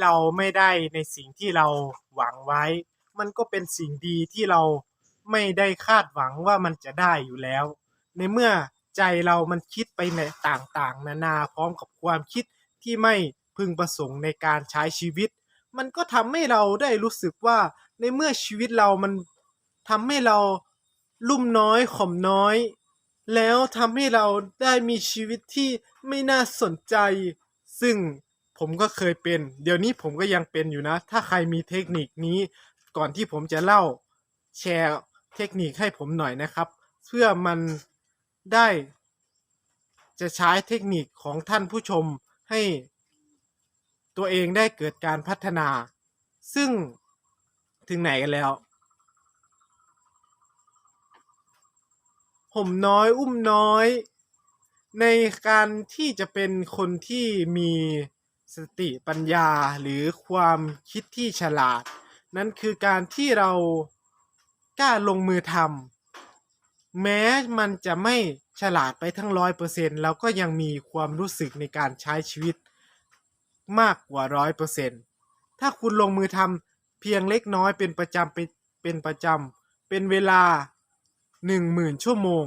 เราไม่ได้ในสิ่งที่เราหวังไว้ มันก็เป็นสิ่งดีที่เราไม่ได้คาดหวังว่ามันจะได้อยู่แล้ว ในเมื่อใจเรามันคิดไปในต่างๆ นานาพร้อมกับความคิดที่ไม่พึงประสงค์ในการใช้ชีวิต มันก็ทำให้เราได้รู้สึกว่าในเมื่อชีวิตเรามันทำให้เราลุ่มน้อยข่มน้อย แล้วทำให้เราได้มีชีวิตที่ไม่น่าสนใจ ซึ่ง ผมก็เคยเป็น เดี๋ยวนี้ผมก็ยังเป็นอยู่นะ ถ้าใครมีเทคนิคนี้ ก่อนที่ผมจะเล่าแชร์เทคนิคให้ผมหน่อยนะครับ เพื่อมันได้ จะใช้เทคนิคของท่านผู้ชมให้ ตัวเองได้เกิดการพัฒนา ซึ่งถึงไหนกันแล้วห่มน้อยอุ้มน้อย ในการที่จะเป็นคนที่มี สติปัญญาหรือความคิดที่ฉลาด นั่นคือการที่เรากล้าลงมือทำแม้มันจะไม่ฉลาดไปทั้งร้อยเปอร์เซ็นต์เราก็ยังมีความรู้สึกในการใช้ชีวิตมากกว่าร้อยเปอร์เซ็นต์ถ้าคุณลงมือทำเพียงเล็กน้อยเป็นประจำเป็นเป็นประจำเป็นเวลาหนึ่งหมื่นชั่วโมง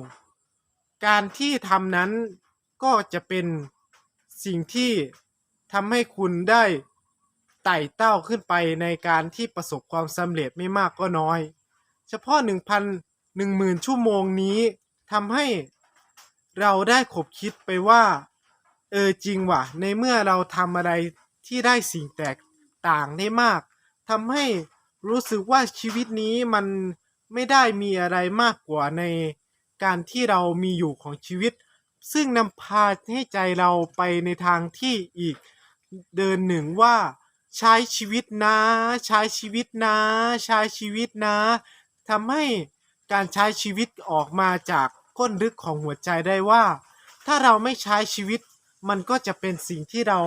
การที่ทำนั้นก็จะเป็นสิ่งที่ ทำให้คุณได้ไต่เต้าขึ้นไปในการที่ประสบความสำเร็จไม่มากก็น้อย เฉพาะหนึ่งพันหนึ่งหมื่นชั่วโมงนี้ทำให้เราได้ขบคิดไปว่า เออจริงว่ะ ในเมื่อเราทำอะไรที่ได้สิ่งแตกต่างได้มากทำให้รู้สึกว่าชีวิตนี้มันไม่ได้มีอะไรมากกว่าในการที่เรามีอยู่ของชีวิต ซึ่งนำพาให้ใจเราไปในทางที่อีก เดินหนึ่งว่า ใช้ชีวิตนะ ใช้ชีวิตนะ ใช้ชีวิตนะทำให้การใช้ชีวิตออกมาจากก้นลึกของหัวใจได้ว่า ถ้าเราไม่ใช้ชีวิต มันก็จะเป็นสิ่งที่เรา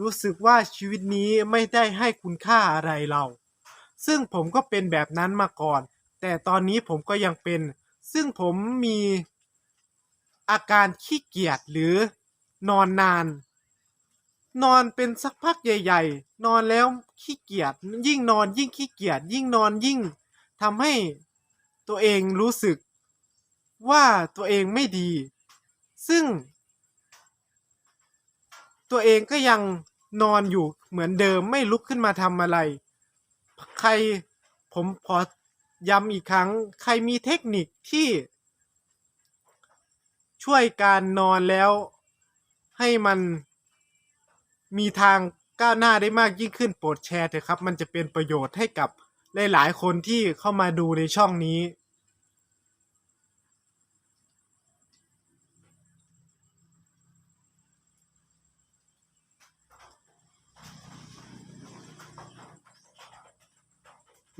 รู้สึกว่าชีวิตนี้ไม่ได้ให้คุณค่าอะไรเรา ซึ่งผมก็เป็นแบบนั้นมาก่อน แต่ตอนนี้ผมก็ยังเป็น ซึ่งผมมีอาการขี้เกียจหรือนอนนาน นอนเป็นสักพักใหญ่ ๆ นอนแล้วขี้เกียจยิ่งนอนยิ่งขี้เกียจยิ่งนอนยิ่งทำให้ตัวเองรู้สึกว่าตัวเองไม่ดี ซึ่ง ตัวเองก็ยังนอนอยู่เหมือนเดิมไม่ลุกขึ้นมาทำอะไร ใครผมขอย้ำอีกครั้ง ใครมีเทคนิคที่ ช่วยการนอนแล้วให้มัน มีทางก้าวหน้าได้มากยิ่งขึ้นโปรดแชร์เถอะครับ มันจะเป็นประโยชน์ให้กับหลายๆคนที่เข้ามาดูในช่องนี้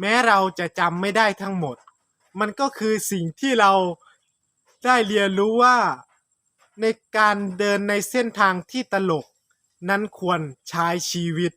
แม้เราจะจำไม่ได้ทั้งหมด มันก็คือสิ่งที่เราได้เรียนรู้ว่าในการเดินในเส้นทางที่ตลก นั้นควรใช้ชีวิต